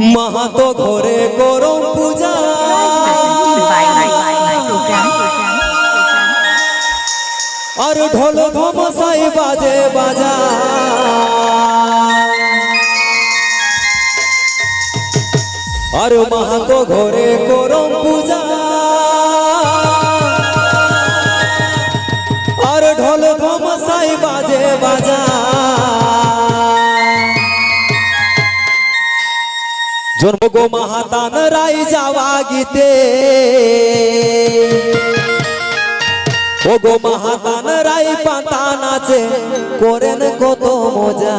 মাহাতো ঘরে করম পূজা। আর ঢোল ঘমসাই বাজে বাজা। আর মাহাতো ঘরে করম পূজা। জন্ম গো মাহাতান রাই যাওয়া গীতে। ও গো মাহাতান রাই পাতা নাচে, করেন কত মজা।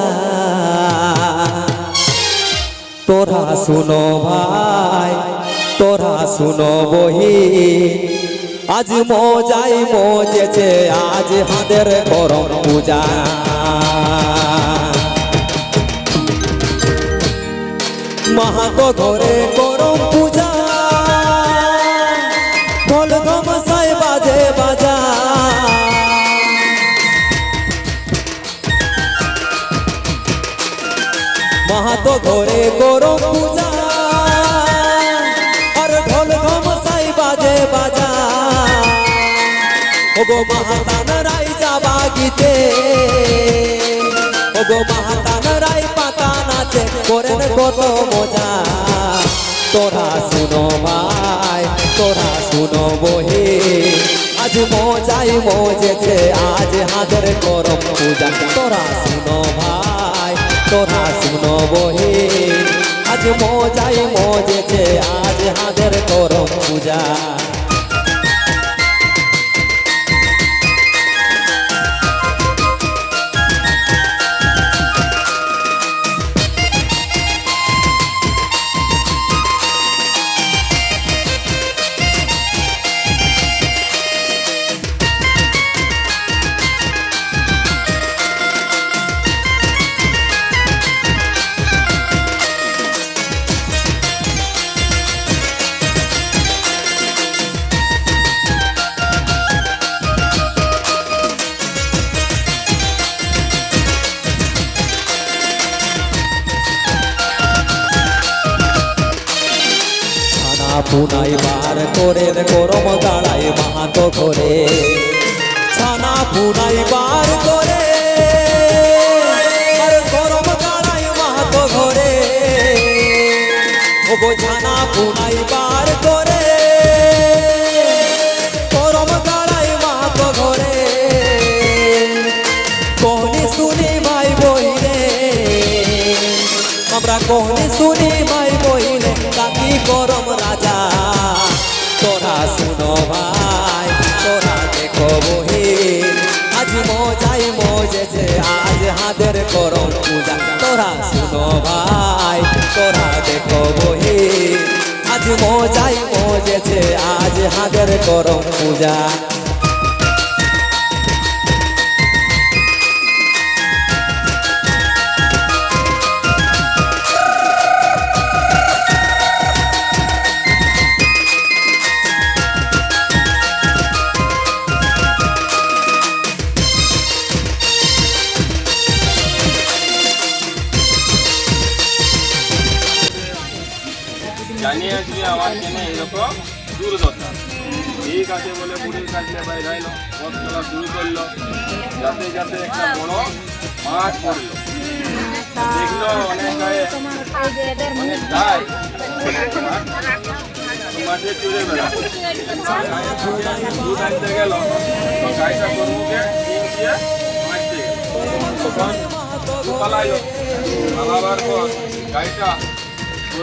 তোরা শুনো ভাই, তোরা শুনো বহি, আজ মজাই মজেছে, আজ হাদের করম পূজা। মাহাতো ঘরে করম পূজা। ঢোল গমসাই বাজে বাজা। মাহাতো ঘরে করম পূজা। আর ঢোল গমসাই বাজে বাজা। ওগো মাহাতান রাই যাবা গীতে ওগো মাহাতান রাই করেন কত মজা। তোরা শুনো ভাই, তোরা শুনো বহে। আজ মজাই মজেছে, আজ হাজার করম পূজা। তোরা শুনো ভাই, তোরা শুনো বহে। আজ মজাই মজেছে আজ পুনাই বার করে গরম গাড়াই মাহাতো করে ছানা পুনাই বার করে গরম গাড়াই মাহাতো ঘরে। ও গো ছানা পুনাই বার করে, গরম গাড়াই মাহাতো ঘরে। কোহনি শুনি ভাই বইরে আমরা কোহনি শুনি ভাই বইলে কাকি গরম রাজা তোরা শুনো ভাই, তোরা দেখো বহি আজ মজাই মজেছে, আজ হাতের করম পূজা। তোরা শুনো ভাই, তোরা দেখো বহি আজ মজাই মজেছে, আজ হাতের করম পূজা। জানিয়ে আসবে আমার জন্য এরকম দুর্দশা। ঠিক আছে বলে বুড়ির কাছে বাইরে আইলো পথ চলা শুরু করল, যাতে যাতে একটা বড় মাছ পড়ল। দেখল অনেক গায়ে অনেক গায়ে। মাঠে চড়ে দুধ গেল গাইটা ডিম দিয়ে মারতে গেল। তখন পালাইলো পালাবার পর গাইটা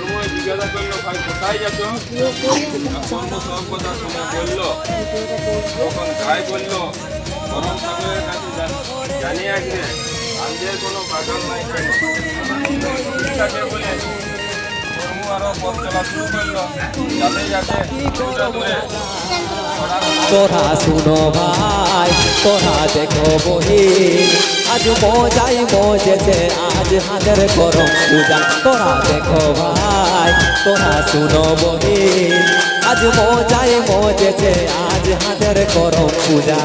গরুয়ে জিজ্ঞাসা করল, ভাই, কোথায় যাচ্ছ? এখন তো সব বলল তখন গায়ে বলল গরম ঠাকুরের কাছে জানিয়ে আসবে কোনো বাগান নাই বলে গরু আরও পথ চলা শুরু করল। যাতে যাতে তোরা শুনো ভাই, তোরা দেখো বহি। আজ মজাই মজেছে, আজ হাতের গরম পূজা। তোরা দেখো ভাই, তোরা শুনো বহি। আজ মজাই মজেছে, আজ হাতের গরম পূজা।